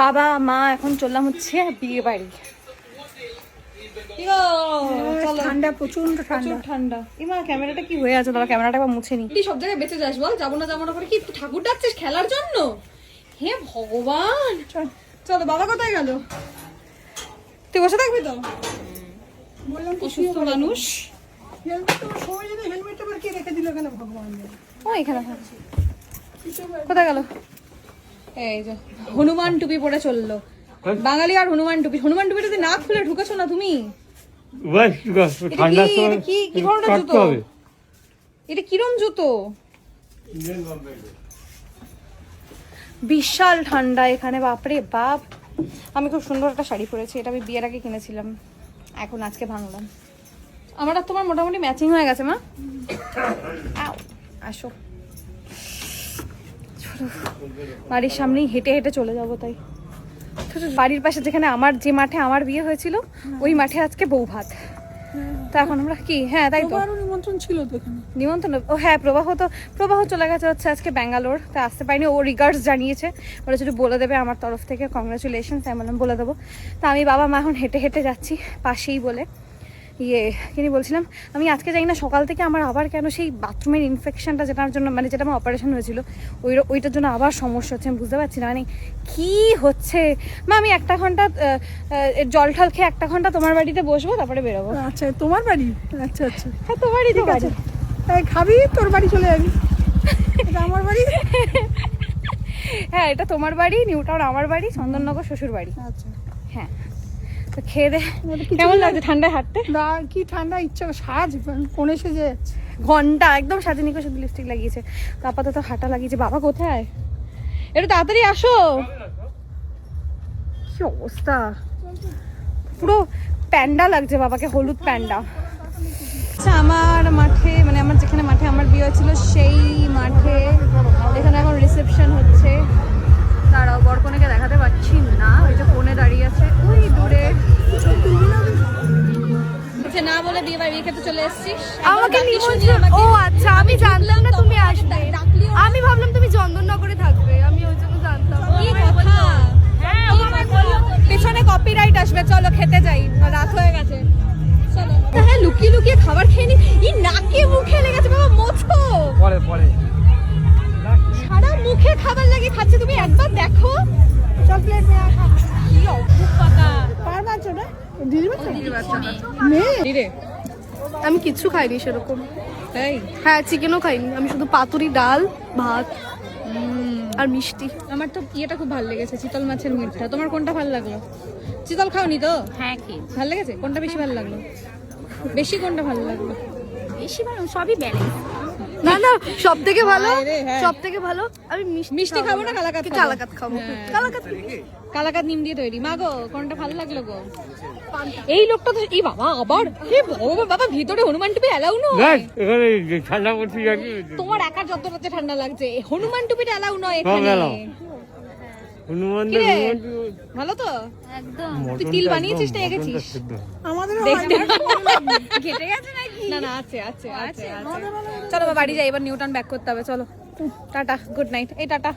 বাবা মা এখন চললাম হচ্ছে বিয়ে বাড়ি। ঠান্ডা প্রচণ্ড ঠান্ডা। ঠান্ডা। ইমা ক্যামেরাটা কি হয়ে আছে? দাদা ক্যামেরাটা একবার মুছে নি। সব জায়গায় বেঁচে যাস বল। যাব না যাব না করে কি তুই ঠাকুর ডাকছিস খেলার জন্য? হে ভগবান। চল। বাবা কোথায় গেল? তুই বসে থাকবি তো? বললাম অসুস্থ মানুষ। হেলমেট আবার কে রেখে দিল কেন ভগবান। ও এখানে কোথায় গেল? এই যে হনুমান টুপি পরে চলল। বাঙালি আর হনুমান টুপি। হনুমান টুপিটা যদি না খুলে ঢুকেছো না তুমি? কি? ধরনের জুতো? এটা কিরম জুতো? বিশাল ঠান্ডা এখানে বাপরে বাপ। আমি খুব সুন্দর একটা শাড়ি পরেছি এটা আমি বিয়ের আগে কিনেছিলাম। এখন আজকে ভাঙলাম। আমার আর তোমার মোটামুটি ম্যাচিং হয়ে গেছে মা? আসো। চলো। বাড়ির সামনেই হেঁটে হেঁটে চলে যাব তাই। বাড়ির পাশে যেখানে আমার যে মাঠে আমার বিয়ে হয়েছিল ওই মাঠে আজকে বউ ভাত। তা এখন আমরা কি? হ্যাঁ তাই তো। নিমন্ত্রণ ছিল তো নিমন্ত্রণ? ও হ্যাঁ প্রবাহ তো প্রবাহ চলে গেছে হচ্ছে আজকে ব্যাঙ্গালোর। তা আসতে পারিনি ও রিগার্ডস জানিয়েছে। ওরা যদি বলে দেবে আমার তরফ থেকে কংগ্রাচুলেশন আমি বললাম বলে দেবো। তা আমি বাবা মা এখন হেঁটে হেঁটে যাচ্ছি পাশেই বলে। ইয়ে কিনি বলছিলাম? আমি আজকে জানি না সকাল থেকে আমার আবার কেন সেই বাথরুমের ইনফেকশনটা যেটার জন্য মানে যেটা আমার অপারেশন হয়েছিল ওই ওইটার জন্য আবার সমস্যা হচ্ছে আমি বুঝতে পারছি না। মানে কী হচ্ছে? মা আমি একটা ঘণ্টা জল ঠল খেয়ে একটা ঘণ্টা তোমার বাড়িতে বসবো তারপরে বেরোবো। আচ্ছা তোমার বাড়ি? আচ্ছা আচ্ছা। হ্যাঁ তোমারই ঠিক আছে। তাই খাবি তোর বাড়ি চলে যাবি। এটা আমার বাড়ি? হ্যাঁ এটা তোমার বাড়ি নিউ টাউন আমার বাড়ি চন্দননগর শ্বশুর বাড়ি। আচ্ছা। হ্যাঁ। তো খেয়ে দে। কেমন লাগছে ঠান্ডায় হাঁটতে? কি ঠান্ডা ইচ্ছা সাজ কোণে সেজে যাচ্ছে। ঘণ্টা একদম সাজে নিকো শুধু লিপস্টিক লাগিয়েছে। তো আপাতত হাঁটা লাগিয়েছে। বাবা কোথায়? একটু তাড়াতাড়ি আসো। কি অবস্থা? পুরো প্যান্ডা লাগছে বাবাকে হলুদ প্যান্ডা। আচ্ছা আমার মাঠে মানে আমার যেখানে মাঠে আমার বিয়ে হয়েছিল সেই বলে বিয়ে বাড়ি খেতে চলে এসেছিস আমাকে নিমন্ত্রণ ও আচ্ছা আমি জানতাম না তুমি আসবে। আমি ভাবলাম তুমি চন্দননগরে থাকবে আমি ওই জন্য জানতাম। কি কথা? পেছনে কপিরাইট আসবে চলো খেতে যাই রাত হয়ে গেছে। চলো। হ্যাঁ লুকিয়ে লুকিয়ে খাবার খেয়ে নি। ই নাকে মুখে লেগেছে বাবা মোছো। পরে পরে। সারা মুখে খাবার লাগিয়ে খাচ্ছে তুমি একবার দেখো। চকলেট নিয়ে আমি কিচ্ছু খাইনি সেরকম। হ্যাঁ চিকেনও খাইনি। আমি শুধু পাতুরি ডাল ভাত আর মিষ্টি। আমার তো ইয়েটা খুব ভালো লেগেছে চিতল মাছের মিটটা। তোমার কোনটা ভালো লাগল? চিতল খাওনি তো? হ্যাঁ কি ভালো লেগেছে? কোনটা বেশি ভালো লাগল? বেশি কোনটা ভালো লাগল? বেশি ভালো সবই ব্যালেন্স না না সব থেকে ভালো হায় হ্যাঁ। সব থেকে ভালো আমি মিষ্টি মিষ্টি খাব না কালাকাত কালাকাত খাব? হ্যাঁ। কালাকাত কালাকাত নিম দিয়ে তৈরি। মাগো কোনটা ভালো লাগল গো? এই লোকটা তো এই বাবা আবার? হে ভগবান বাবা ভিতরে হনুমান টুপি এলাউ নয়। এখানে ঠান্ডা পড়ছে তোমার একার যত রাতে ঠান্ডা লাগছে হনুমান টুপিটা এলাও নয় এখানে। হনুমান কি রে? হনুমান ভালো তো? একদম। তুই তিল বানিয়েছিস না এগেছিস আমাদেরও ঘেটে গেছে নাকি? না না আছে আছে আছে আছে চলো বাড়ি যাই এবার নিউটন ব্যাক করতে হবে চলো। টাটা গুড নাইট এই টাটা।